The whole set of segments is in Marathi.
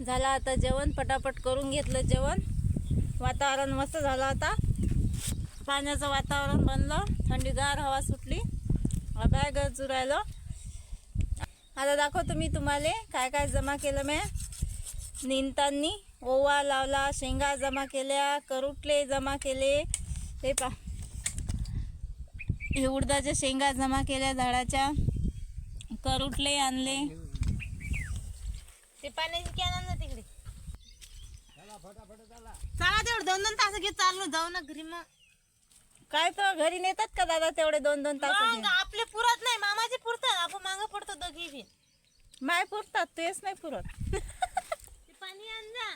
झालं आता जेवण पटापट करून घेतलं जेवण. वातावरण मस्त झालं आता. पाण्याचं वातावरण बनलं थंडीगार हवा सुटली. अभ्याय गरजू राहिलं आता दाखवतो मी तुम्हाला काय काय जमा केलं मी. निंतांनी ओवा लावला शेंगा जमा केल्या करुटले जमा केले. हे पा हे उडदाच्या शेंगा जमा केल्या झाडाच्या. करुटले आणले. ते पाण्याची कॅन आण ना तिकडे. चला तेवढं दोन दोन तास घेत चाललो जाऊ ना घरी मग. काय तर घरी नेतात का दादा तेवढे दोन दोन तास मग आपले पुरत नाही मामाचे पुरतात आपण मागं पडतो दोघी बी. माय पुरतात तेच नाही पुरत. ते पाणी आण जा.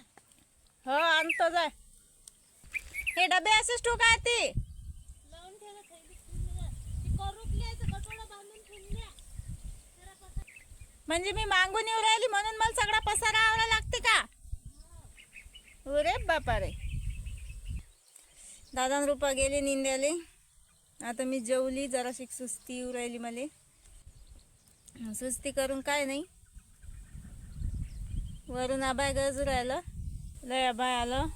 हो आणतो जाय हे डबे असेच ठोक ते म्हणजे मी मागून येऊ राहिली म्हणून मला सगळा पसारा आवरा लागते का? अरे बापा रे दादा रुपा गेले निंद्याले. आता मी जेवली जराशी सुस्ती येऊ राहिली मला. सुस्ती करून काय नाही. वरून आबाय गरजू राहिलं लय आबाय आलं.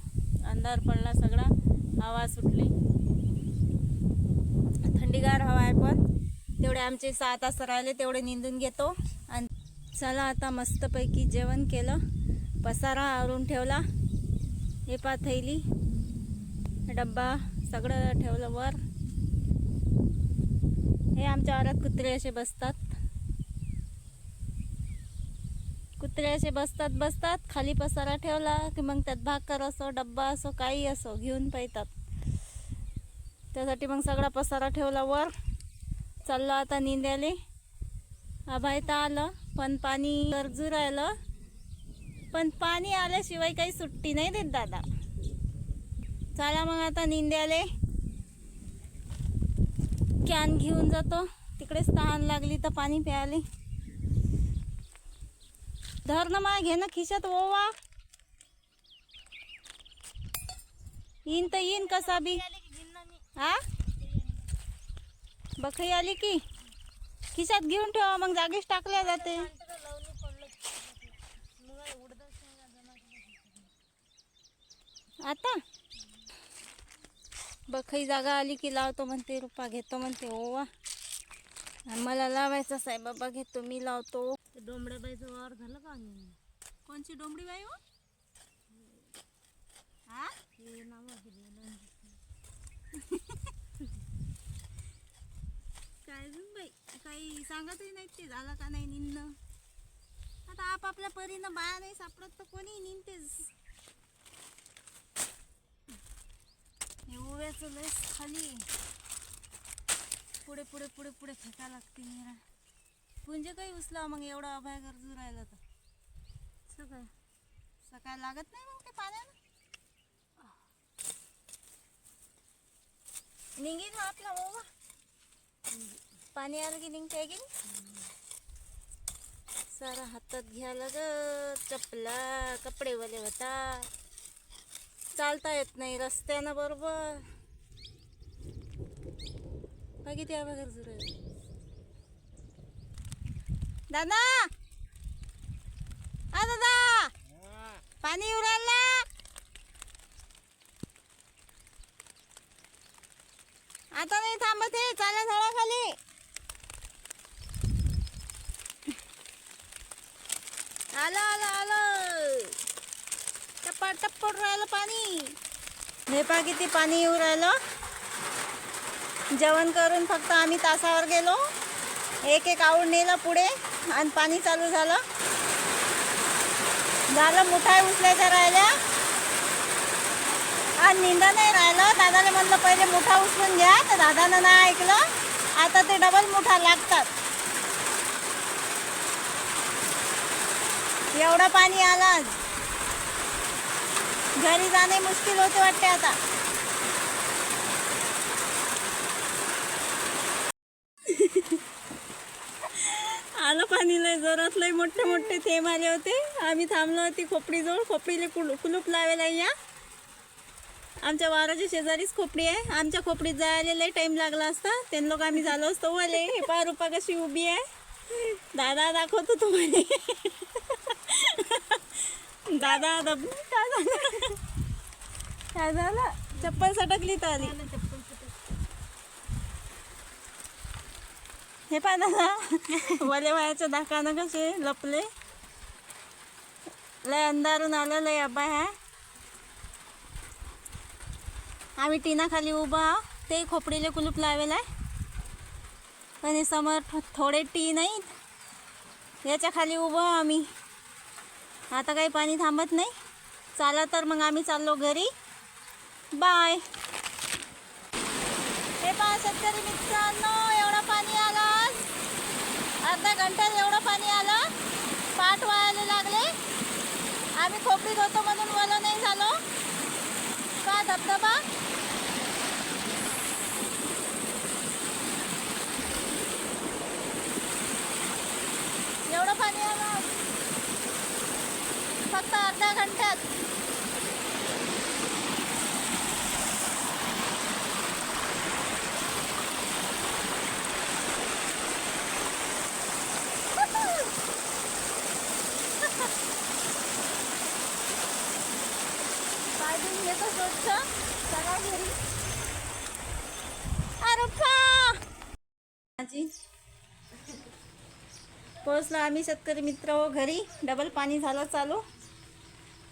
अंधार पडला सगळा. हवा सुटली. थंडीगार हवा आहे पण. तेवढे आमचे सहा तास राहिले तेवढे निंदून घेतो. चला आता मस्तपैकी जेवण केलं. पसारा आवरून ठेवला. हे पा थैली. डब्बा सगळं ठेवलं वर. हे आमच्या वारात कुत्रे असे बसतात. कुत्रे असे बसतात बसतात. खाली पसारा ठेवला की मग त्यात भाकर असो डब्बा असो काही असो घेऊन पाहतात त्यासाठी मग सगळा पसारा ठेवला वर. चाललो आता निंद्याले. आभाय आलं. पण पाणी गरजू राहिलं. पण पाणी आल्याशिवाय काही सुट्टी नाही देत दादा. चला मग आता निंद्याले. कॅन घेऊन जातो. तिकडेच तहान लागली तर पाणी प्यायले. धर ना मा घे ना खिशात ओवा. येईन तर येईन कसा बी. हा बखई आली की? खिशात घेऊन ठेवा मग जागीच टाकल्या जाते. आता? बखई जागा आली की लावतो म्हणते रुपा घेतो म्हणते ओवा. मला लावायचा साईबाबा घेतो मी लावतो. डोंबड्याबाईचं वावर झालं का कोणची डोंबडी बाई हो? हा काय बाई? काही सांगतही नाही ते झालं का नाही निंदणं. आता आपापल्या परीनं बाया नाही सापडत तर कोणी निंदतेच हे ओव्याचं लस खाली पुढे पुढे पुढे पुढे फेका लागते निरा पुंजे काही उचला मग एवढा अभय गरजू राहिला तर. सगळं. सकाळ लागत नाही मग ते पाण्यानं निघीन हा आपला ओवा. पाणी आलं की निघते की सारा हातात घ्यायला लागत चपला कपडेवाले होता. चालता येत नाही रस्त्यानं बरोबर. बघित किती आवा दादा! आ दादा! पाणी उरायला आता नाही थांबत आहे चाला झाडाखाली आलं आलं आलं. टप्पा टप्पड राहिलं पाणी. नेपा किती पाणी येऊ राहिलं. जेवण करून फक्त आम्ही तासावर गेलो. एक एक आवड नेलं पुढे आणि पाणी चालू झालं. झालं मुठाई उचलायच्या राहिल्या. आणि निंदा नाही राहिलं. दादाला म्हणलं पहिले मुठा उचलून घ्या. तर दादानं नाही ऐकलं. आता ते डबल मोठा लागतात. एवढं पाणी आलं आज. घरी जाणे मुश्किल होते वाटते आता. आलं पाणी लय जोरात लय मोठे मोठे थेंब आले होते. आम्ही थांबलो होती खोपडीजवळ. खोपडीले कुल कुलूप लावायला या. आमच्या वाराच्या शेजारीच खोपडी आहे. आमच्या खोपडीत जायला लय टाइम लागला असता. त्यांना लोक आम्ही झालो असतो वले. हे पा रुपा कशी उभी आहे. दादा दाखवतो तुम्हाला. दादा दब काय झालं काय झालं चप्पल सटकली तर आली. हे पाहा दादा वले वयाच्या दाखानं कसे लपले. लय अंधारून आलं लय अब्बा ह्या आम्ही टीना खाली उभा ते खोपडीले कुलूप लावेल आहे. पण हे समोर थोडे टी नाहीत याच्या खाली उभं आम्ही. आता काही पाणी थांबत नाही. चाला तर मग आम्ही चाललो घरी. बाय हे पहा शेतकरी मित्रांनो एवढं पाणी आलं आज. अर्ध्या घंट्यात एवढं पाणी आलं. पाठ वाळायला लागले. आम्ही खोपडीत होतो म्हणून वलं नाही झालो. का धबधबा एवढं पाणी आलं आज. फक्त अर्ध्या घंट्यात पाय धुवून घेतो स्वच्छ. चला घरी. अरे पा पोहोचलो आम्ही शेतकरी मित्र. हो घरी. डबल पाणी झालं चालू.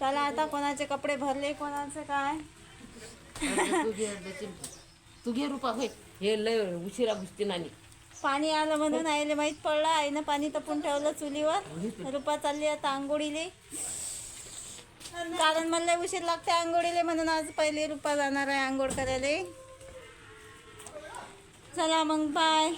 चला आता कोणाचे कपडे भरले कोणाचे काय? तू घे रुपा होय हे लय उशिरा घुसते नानी. पाणी आलं म्हणून आईले माहीत पडलं आईनं पाणी तपून ठेवलं चुलीवर. रुपा चालली आता आंघोळीले. कारण मला लय उशीर लागते आंघोळीले म्हणून आज पहिले रुपा जाणार आहे आंघोळ करायला. चला मग बाय